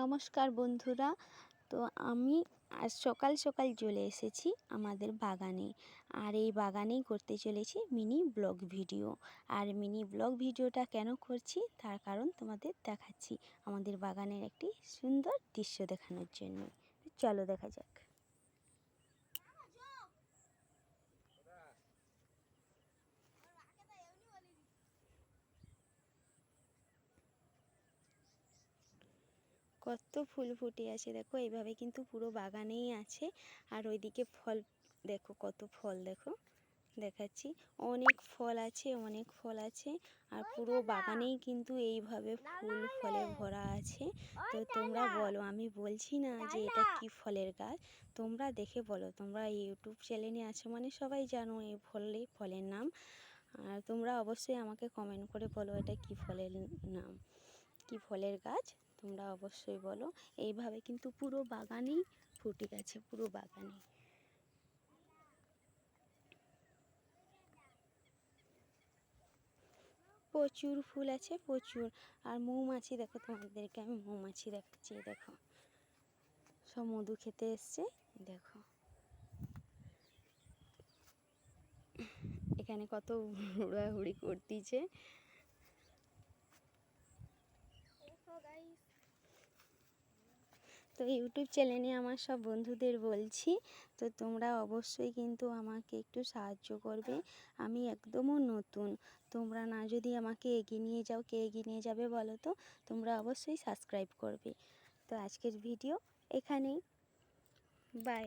নমস্কার বন্ধুরা। তো আমি আজ সকাল সকাল চলে এসেছি আমাদের বাগানে। আর এই বাগানেই করতে চলেছি মিনি ব্লগ ভিডিও। আর মিনি ব্লগ ভিডিওটা কেন করছি, তার কারণ তোমাদের দেখাচ্ছি আমাদের বাগানের একটি সুন্দর দৃশ্য দেখানোর জন্য। চলো দেখা যাক। কত ফুল ফুটে আছে। দেখো এইভাবে কিন্তু পুরো বাগানেই আছে। আর ওইদিকে ফল দেখো কত ফল দেখো দেখাচ্ছি। অনেক ফল আছে অনেক ফল আছে। আর পুরো বাগানেই কিন্তু এইভাবে ফুল ফলে ভরা আছে। তো তোমরা বলো আমি বলছি না যে এটা কি ফলের গাছ? তোমরা দেখে বলো তোমরা ইউটিউব চ্যানেলে আছো মানে সবাই জানো এই ফলে ফলের নাম। আর তোমরা অবশ্যই আমাকে কমেন্ট করে বলো এটা কি ফলের নাম। কি ফলের গাছ, তোমরা অবশ্যই বলো। এইভাবে কিন্তু পুরো বাগানেই ফুটে গেছে, পুরো বাগানে। প্রচুর ফুল আছে, প্রচুর। আর মৌমাছি দেখো তোমাদেরকে, আমি মৌমাছি দেখাচ্ছি, দেখো। সব মধু খেতে এসছে, দেখো। এখানে কত হুড়াহুড়ি করতেছে। তো ইউটিউব চ্যানেলে আমার সব বন্ধুদের বলছি, তো তোমরা অবশ্যই কিন্তু আমাকে একটু সাহায্য করবে। আমি একদমও নতুন, তোমরা না যদি আমাকে এগিয়ে নিয়ে যাও, কে এগিয়ে নিয়ে যাবে বলো তো? তোমরা অবশ্যই সাবস্ক্রাইব করবে। তো আজকের ভিডিও এখানেই। বাই